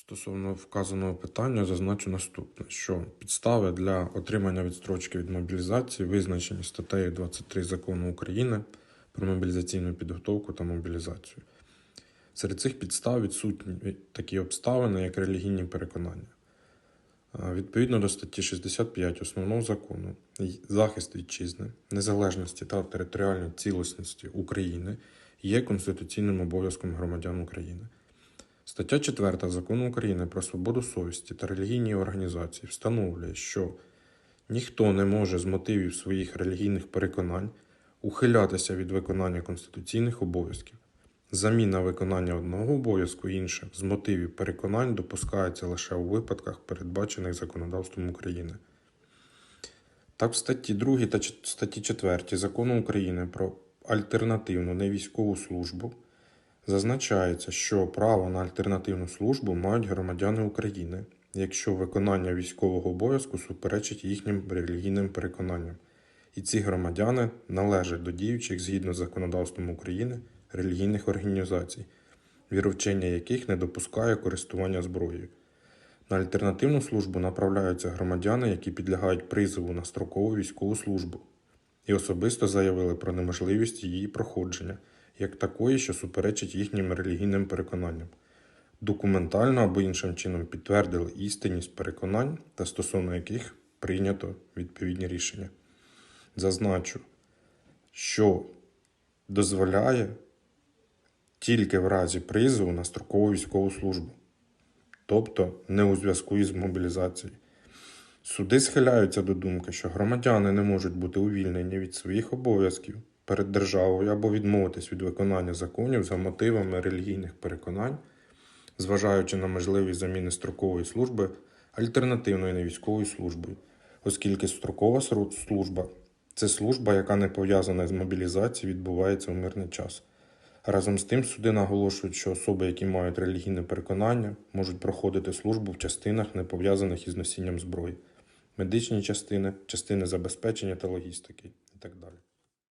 Стосовно вказаного питання зазначу наступне, що підстави для отримання відстрочки від мобілізації визначені статтею 23 Закону України про мобілізаційну підготовку та мобілізацію. Серед цих підстав відсутні такі обставини, як релігійні переконання. Відповідно до статті 65 Основного закону, захист вітчизни, незалежності та територіальної цілісності України є конституційним обов'язком громадян України. Стаття 4 Закону України про свободу совісті та релігійні організації встановлює, що ніхто не може з мотивів своїх релігійних переконань ухилятися від виконання конституційних обов'язків. Заміна виконання одного обов'язку іншим з мотивів переконань допускається лише у випадках, передбачених законодавством України. Так, в статті 2 та статті 4 Закону України про альтернативну невійськову службу Зазначається, що право на альтернативну службу мають громадяни України, якщо виконання військового обов'язку суперечить їхнім релігійним переконанням, і ці громадяни належать до діючих згідно з законодавством України релігійних організацій, віровчення яких не допускає користування зброєю. На альтернативну службу направляються громадяни, які підлягають призову на строкову військову службу, і особисто заявили про неможливість її проходження як такої, що суперечить їхнім релігійним переконанням, документально або іншим чином підтвердили істинність переконань та стосовно яких прийнято відповідні рішення. Зазначу, що дозволяє тільки в разі призову на строкову військову службу, тобто не у зв'язку із мобілізацією. Суди схиляються до думки, що громадяни не можуть бути увільнені від своїх обов'язків перед державою або відмовитись від виконання законів за мотивами релігійних переконань, зважаючи на можливість заміни строкової служби альтернативною невійськовою службою, оскільки строкова служба це служба, яка не пов'язана з мобілізацією, відбувається в мирний час. Разом з тим суди наголошують, що особи, які мають релігійне переконання, можуть проходити службу в частинах, не пов'язаних із носінням зброї, медичні частини, частини забезпечення та логістики і так далі.